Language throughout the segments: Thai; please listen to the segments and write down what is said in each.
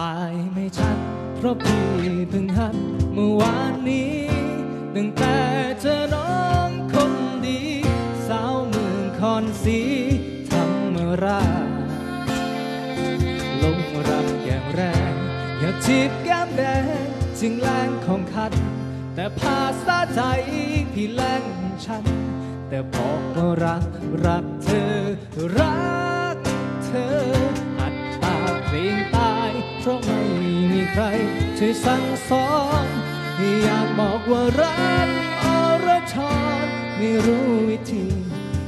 ตายไม่ชัด เพราะพี่เพิ่งหัดเมื่อวานนี้ตั้งแต่เจอน้องคนดี สาวเมืองคอนสีธรรมราลงรักอย่างแรงอยากจีบแก้มแดงจึงแรงของคันแต่ภาษาใจพี่แรงฉัน แต่บอกว่ารักรักเธอรัก ช่วยสั่งสอนอยากบอกว่ารักอรชรไม่รู้วิธี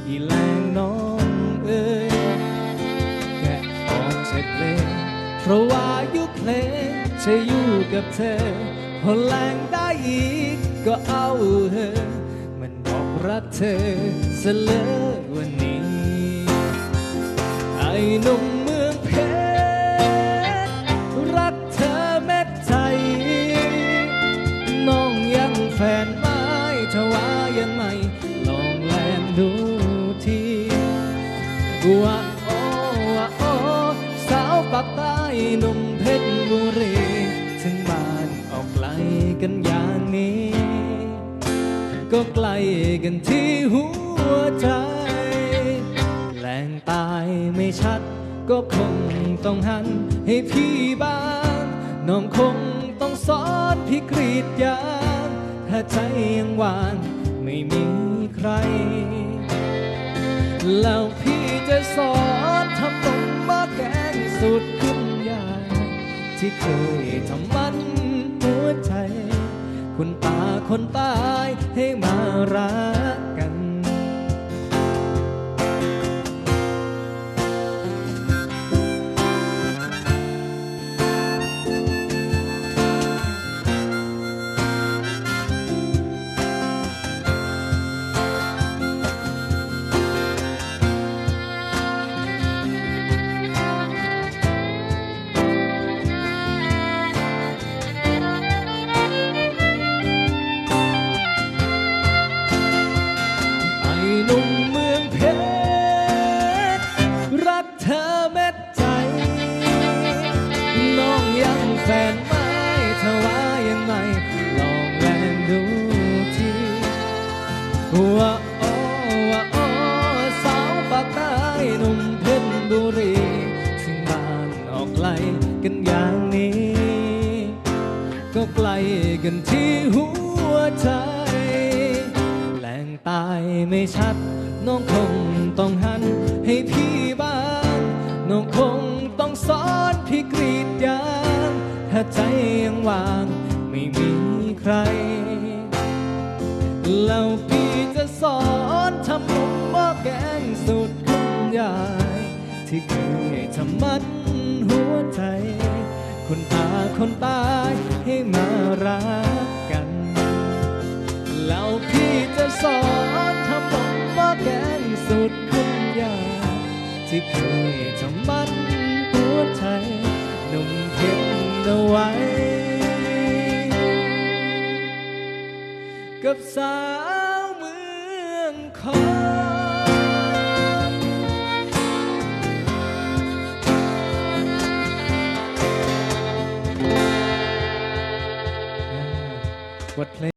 อีแรงน้องเอ้ยแกะออกจากเพลงเพราะว่ายุคเพลงจะอยู่กับเธอพอแรงได้อีกก็เอาเธอมันบอกรักเธอเสลอวัน ว่าโอ้ว่าโอ้สาวปากใต้หนุ่มเพชรบุรีถึงบ้านออกไกลกันอย่างนี้ ก็ไกลกันที่หัวใจแหลงตายไม่ชัด ก็คงต้องหันให้พี่บ้างน้องคงต้องสอนพี่กรีดยางถ้าใจยังว่างไม่มีใคร แล้ว สอนทำนมมาแกงสูตรขึ้นยาที่เคยทำมันหัวใจ คุณตาคนตายให้มารักกัน นุ่มเมืองเพชร รักเธอแม้ใจ น้องยังแฟนไม้ถ้าว่ายังไง ลองแรงดูทีว่าโอ้ว่าโอ้สาวปากใต้หนุ่มเพชรบุรีถึงบ้านออกไกลกันอย่างนี้ ก็ไกลกันที่หัวใจ ไม่ชัด น้องคงต้องหันให้พี่บ้าง น้องคงต้องสอนพี่กรีดยางถ้าใจยังว่างไม่มีใคร แล้วพี่จะสอนทำนมหม้อแกงสูตรคุณยาย ที่เคยทำมันหัวใจ คนตาคนตายให้มารักกัน แล้วพี่่เคยทำมันหัวใจหนุ่มเก็บเอาไว้ กับสาวเมืองคอนบทเพลง